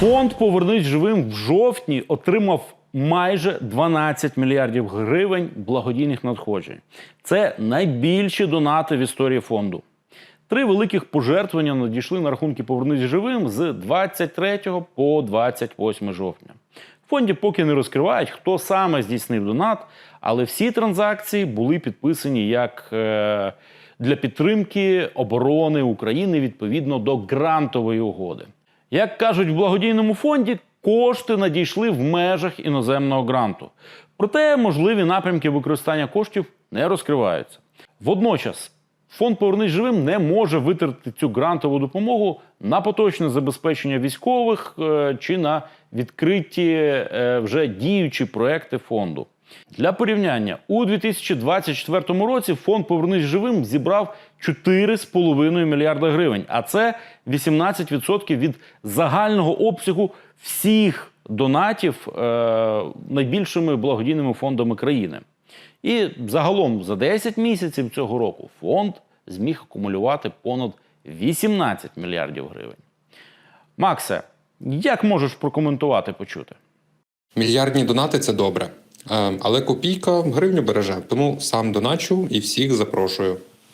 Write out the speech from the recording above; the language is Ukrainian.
Фонд Повернись живим в жовтні отримав майже 12 мільярдів гривень благодійних надходжень. Це найбільші донати в історії фонду. Три великих пожертвування надійшли на рахунки Повернись живим з 23 по 28 жовтня. В фонді поки не розкривають, хто саме здійснив донат, але всі транзакції були підписані як е, для підтримки оборони України відповідно до грантової угоди. Як кажуть в благодійному фонді, кошти надійшли в межах іноземного гранту. Проте можливі напрямки використання коштів не розкриваються. Водночас фонд Повернись живим не може витратити цю грантову допомогу на поточне забезпечення військових е, чи на відкриті е, вже діючі проекти фонду. Для порівняння у 2024 році фонд Повернись живим зібрав 4,5 мільярда гривень, а це 18% від загального обсягу всіх донатів е, найбільшими благодійними фондами країни. І загалом за 10 місяців цього року фонд зміг акумулювати понад 18 мільярдів гривень. Максе, як можеш прокоментувати почути? Мільярдні донати це добре. Е, Але копійка гривню береже, тому сам доначу і всіх запрошую.